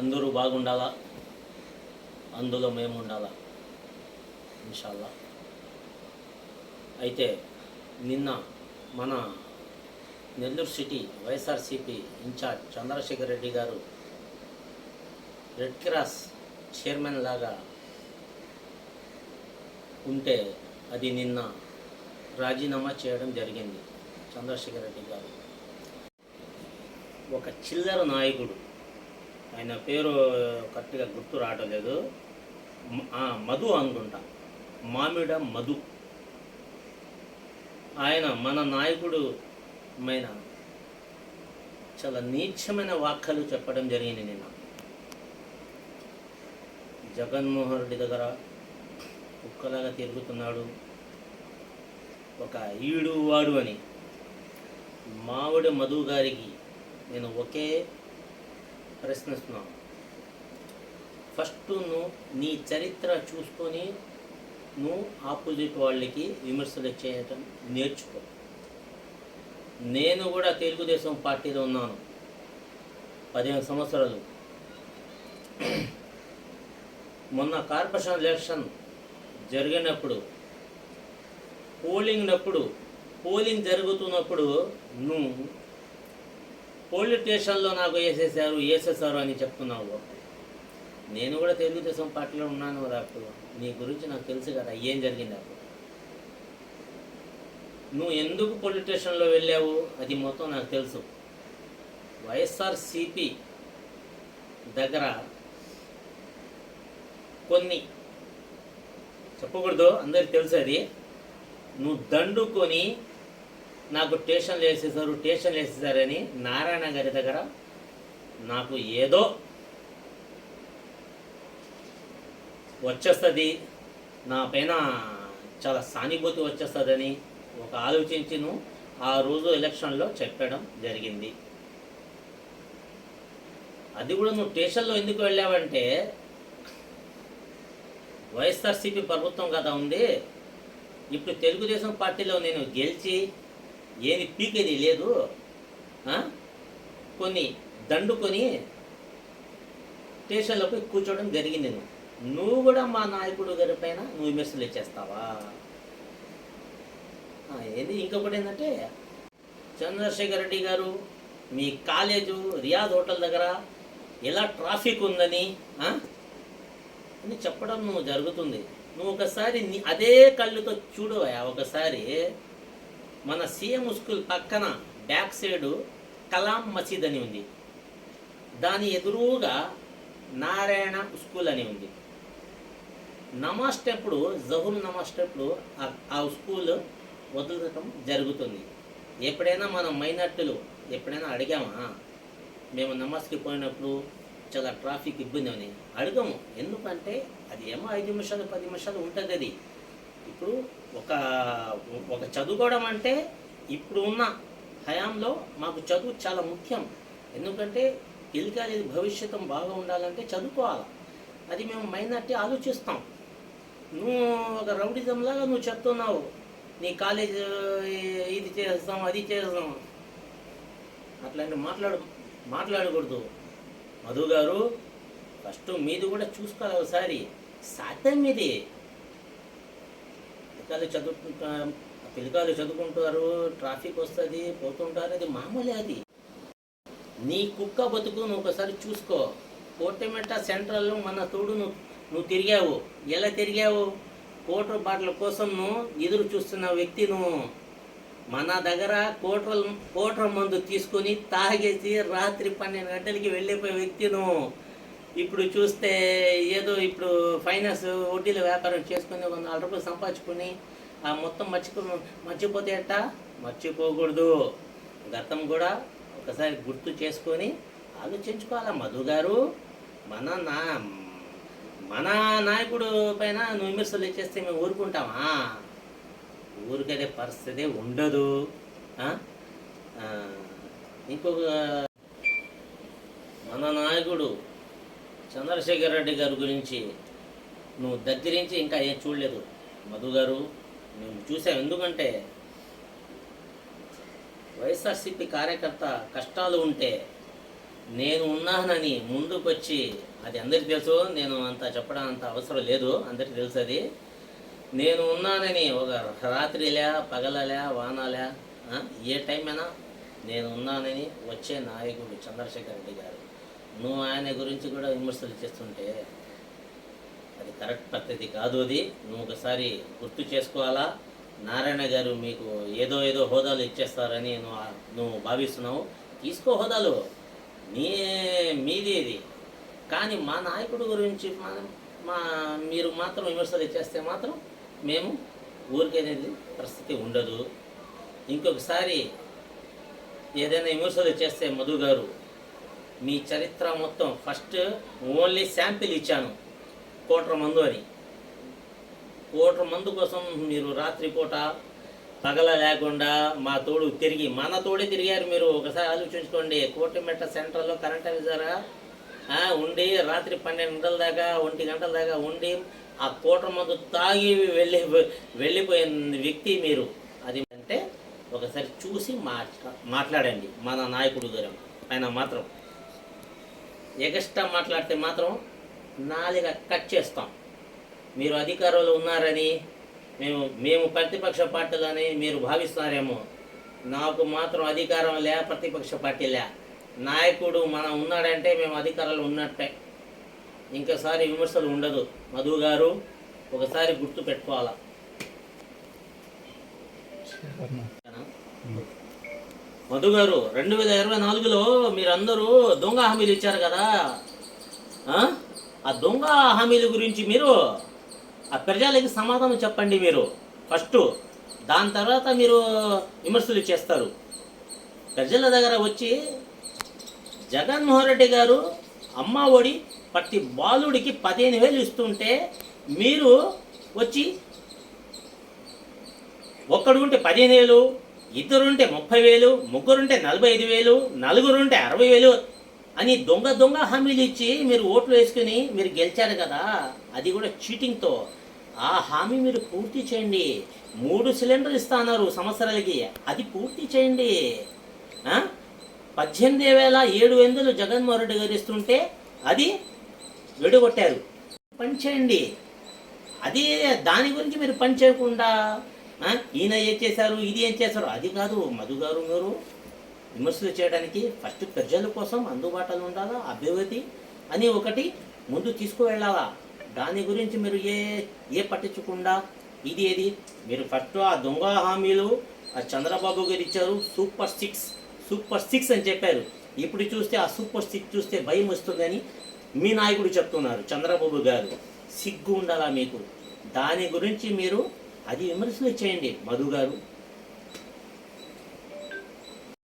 అందరూ బాగుండాలా? అందులో మేము ఉండాలా ఇన్షాల్లా. అయితే నిన్న మన Nellore city YSRCP incharge Chandrasekhar Reddy గారు రెడ్ క్రాస్ చైర్మన్ లాగా ఉంటే అది నిన్న రాజీనామా చేయడం జరిగింది చంద్రశేఖర్ రెడ్డి గారు. ఒక చిల్లర నాయకుడు ఆయన పేరు కరెక్ట్గా గుర్తు రావటం లేదు. ఆ, మధు అనుకుంటా. మామిడ మధు. ఆయన మన నాయకుడు మైన చాలా నీచమైన వాక్యాలు చెప్పడం జరిగింది నిన్న. జగన్మోహన్ రెడ్డి దగ్గర కుక్కలాగా తిరుగుతున్నాడు. ఒక ఈడు వాడు అని. మావిడి మధు గారికి నేను ఒకే ప్రశ్నిస్తున్నాను ఫస్ట్ నువ్వు నీ చరిత్ర చూసుకొని నువ్వు ఆపోజిట్ వాళ్ళకి విమర్శలు చేయటం నేర్చుకో. నేను కూడా తెలుగుదేశం పార్టీలో ఉన్నాను. పదిహేను సంవత్సరాలు. మొన్న కార్పొరేషన్ ఎలక్షన్ జరిగినప్పుడు పోలింగ్ అప్పుడు పోలింగ్ జరుగుతున్నప్పుడు నువ్వు పోలీస్ స్టేషన్లో నాకు వేసేసారు వేసేసారు అని చెప్తున్నావు. నేను కూడా తెలుగుదేశం పార్టీలో ఉన్నాను కదా అప్పుడు. నీ గురించి నాకు తెలుసు కదా ఏం జరిగింది అప్పుడు. నువ్వు ఎందుకు పోలీస్ స్టేషన్లో వెళ్ళావు? అది మొత్తం నాకు తెలుసు. వైఎస్ఆర్సిపి దగ్గర కొన్ని చెప్పకూడదు అందరికి తెలుసు అది. నువ్వు దండుకొని నాకు టేషన్లు వేసేసారు స్టేషన్లు వేసేసారని నారాయణ గారి దగ్గర నాకు ఏదో వచ్చేస్తుంది. నా పైన చాలా సానుభూతి వచ్చేస్తుందని ఒక ఆలోచించి నువ్వు ఆ రోజు ఎలక్షన్లో చెప్పడం జరిగింది. అది కూడా నువ్వు స్టేషన్లో ఎందుకు వెళ్ళావంటే వైఎస్ఆర్సీపీ ప్రభుత్వం కదా ఉంది. ఇప్పుడు తెలుగుదేశం పార్టీలో నేను గెలిచి ఏమి పీకేది లేదు కొన్ని దండుకొని స్టేషన్లో పోయి కూర్చోవడం జరిగింది నువ్వు. నువ్వు కూడా మా నాయకుడు గారి పైన నువ్వు విమర్శలు ఇచ్చేస్తావా ఏంది ఏది? ఇంకొకటి ఏంటంటే చంద్రశేఖర్ రెడ్డి గారు మీ కాలేజు రియాద్ హోటల్ దగ్గర ఎలా ట్రాఫిక్ ఉందని అని చెప్పడం నువ్వు జరుగుతుంది. నువ్వు ఒకసారి నీ అదే కళ్ళుతో చూడవా ఒకసారి మన సీఎం స్కూల్ పక్కన బ్యాక్ సైడు కలాం మసీద్ అని ఉంది. దాని ఎదురుగా నారాయణ స్కూల్ అని ఉంది. నమాజ్ టెప్పుడు జహుర్ నమాజ్ టెప్పుడు ఆ- ఆ స్కూల్ వదలటం జరుగుతుంది. ఎప్పుడైనా మనం మైనార్టీలు ఎప్పుడైనా అడిగామా? మేము నమాజ్కి పోయినప్పుడు చాలా ట్రాఫిక్ ఇబ్బంది అని అడగము. ఎందుకంటే అది ఏమో ఐదు నిమిషాలు పది నిమిషాలు ఉంటుంది అది. ఇప్పుడు ఒక ఒక చదువుకోవడం అంటే ఇప్పుడు ఉన్న హయాంలో మాకు చదువు చాలా ముఖ్యం. ఎందుకంటే పిల్లకాయలు భవిష్యత్తు బాగా ఉండాలంటే చదువుకోవాలి. అది మేము మైనార్టీ ఆలోచిస్తాం. నువ్వు ఒక రౌడిజంలాగా నువ్వు చెప్తున్నావు. నీ కాలేజ్ ఇది చేస్తాం అది చేస్తాం. అట్లాంటి మాట్లాడు మాట్లాడకూడదు. మధు గారు ఫస్ట్ మీది కూడా చూసుకోవాలి ఒకసారి. సాధ్యం ఇది పిల్లకాయలు చదువుకుంటా పిల్లకాయలు చదువుకుంటారు ట్రాఫిక్ వస్తుంది పోతుంటారు అది మామూలే అది. నీ కుక్క బతుకు నువ్వు ఒకసారి చూసుకో. కోటమెట్ట సెంట్రల్లో మన తోడు నువ్వు నువ్వు తిరిగావు. ఎలా తిరిగావు? కోటర్ బాటల కోసం నువ్వు ఎదురు చూస్తున్న వ్యక్తి నువ్వు. మన దగ్గర కోట్రల్ కోట్ర మందు తీసుకొని తాగేసి రాత్రి పన్నెండు గంటలకి వెళ్ళిపోయే వ్యక్తి నువ్వు. ఇప్పుడు చూస్తే ఏదో ఇప్పుడు ఫైనాన్స్ వడ్డీల వ్యాపారం చేసుకుని ఒక నాలుగు రూపాయలు సంపాదించుకుని ఆ మొత్తం మర్చిపో మర్చిపోతే ఎట్ట? మర్చిపోకూడదు. గతం కూడా ఒకసారి గుర్తు చేసుకొని ఆలోచించుకోవాలా మధు గారు? మన నా మన నాయకుడు పైన నువ్వు విమర్శలు చేస్తే మేము ఊరుకుంటామా? ఊరికనే పరిస్థితి ఉండదు. ఇంకొక మన నాయకుడు చంద్రశేఖర్ రెడ్డి గారి గురించి నువ్వు దగ్గరించి ఇంకా ఏం చూడలేదు. మధు గారు మేము చూసాం. ఎందుకంటే వైఎస్ఆర్సీపీ కార్యకర్త కష్టాలు ఉంటే నేను ఉన్నానని ముందుకొచ్చి అది అందరికీ తెలుసు నేను అంత చెప్పడం అంత అవసరం లేదు అందరికీ తెలుసు అది. నేను ఉన్నానని ఒక రాత్రిలే పగలలే వానలే ఏ టైం అయినా నేను ఉన్నానని వచ్చే నాయకుడు చంద్రశేఖర్ రెడ్డి గారు. నువ్వు ఆయన గురించి కూడా విమర్శలు చేస్తుంటే అది కరెక్ట్ పద్ధతి కాదు అది. నువ్వు ఒకసారి గుర్తు చేసుకోవాలా? నారాయణ గారు మీకు ఏదో ఏదో హోదాలు ఇచ్చేస్తారని నువ్వు నువ్వు భావిస్తున్నావు. తీసుకో హోదాలు. నీ మీది ఇది. కానీ మా నాయకుడు గురించి మనం మా మీరు మాత్రం విమర్శలు చేస్తే మాత్రం మేము ఊరికనేది పరిస్థితి ఉండదు. ఇంకొకసారి ఏదైనా విమర్శలు చేస్తే మధు గారు మీ చరిత్ర మొత్తం ఫస్ట్ ఓన్లీ శాంపిల్ ఇచ్చాను కోట్ర మందు అని. కోట్ర మందు కోసం మీరు రాత్రిపూట పగల లేకుండా మా తోడు తిరిగి మన తోడే తిరిగారు మీరు. ఒకసారి ఆలోచించుకోండి కోటిమెట్ట సెంటర్లో కరెంట్ అవిజారా ఉండి రాత్రి పన్నెండు గంటల దాకా ఒంటి గంటల దాకా ఉండి ఆ కోట్ర మందు తాగి వెళ్ళి వెళ్ళిపోయిన వ్యక్తి మీరు. అది అంటే ఒకసారి చూసి మాట్లా మాట్లాడండి మన నాయకుడు గారు. ఆయన మాత్రం ఎగస్ట్రా మాట్లాడితే మాత్రం నాలుగ కట్ చేస్తాం. మీరు అధికారంలో ఉన్నారని మేము మేము ప్రతిపక్ష పార్టీలని మీరు భావిస్తున్నారేమో నాకు మాత్రం అధికారం లే ప్రతిపక్ష పార్టీ లే. నాయకుడు మనం ఉన్నాడంటే మేము అధికారంలో ఉన్నట్టే. ఇంకోసారి విమర్శలు ఉండదు. మధు గారు ఒకసారి గుర్తు పెట్టుకోవాలా? మధు గారు రెండు వేల ఇరవై నాలుగులో మీరందరూ దొంగ హామీలు ఇచ్చారు కదా. ఆ? దొంగ హామీల గురించి మీరు ఆ ప్రజలకి సమాధానం చెప్పండి మీరు. ఫస్ట్ దాని తర్వాత మీరు విమర్శలు చేస్తారు. ప్రజల దగ్గర వచ్చి జగన్మోహన్ రెడ్డి గారు అమ్మ ఒడి ప్రతి బాలుడికి పదిహేను వేలు ఇస్తుంటే మీరు వచ్చి ఒక్కడుంటే పదిహేను వేలు ఇద్దరుంటే ముప్పై వేలు ముగ్గురుంటే నలభై ఐదు వేలు నలుగురుంటే అరవై వేలు అని దొంగ దొంగ హామీలు ఇచ్చి మీరు ఓట్లు వేసుకుని మీరు గెలిచారు కదా అది కూడా చీటింగ్తో. ఆ హామీ మీరు పూర్తి చేయండి. మూడు సిలిండర్లు ఇస్తా అన్నారు సంవత్సరాలకి అది పూర్తి చేయండి. పద్దెనిమిది వేల ఏడు వందలు జగన్మోహన్ రెడ్డి గారు ఇస్తుంటే అది విడగొట్టారు. పని చేయండి. అది దాని గురించి మీరు పని చేయకుండా ఈయన ఏం చేశారు? ఇది ఏం చేశారు? అది కాదు మధు గారు మీరు విమర్శలు చేయడానికి ఫస్ట్ ప్రజల కోసం అందుబాటులో ఉండాలా అభివృద్ధి అని ఒకటి ముందు తీసుకువెళ్ళాలా? దాని గురించి మీరు ఏ ఏ పట్టించకుండా ఇది ఏది? మీరు ఫస్ట్ ఆ దొంగ హామీలు ఆ చంద్రబాబు గారు ఇచ్చారు సూపర్ సిక్స్ సూపర్ సిక్స్ అని చెప్పారు. ఇప్పుడు చూస్తే ఆ సూపర్ సిక్స్ చూస్తే భయం వస్తుందని మీ నాయకుడు చెప్తున్నారు చంద్రబాబు గారు. సిగ్గు ఉండాలా మీకు? దాని గురించి మీరు అది విమర్శలు చేయండి మధు గారు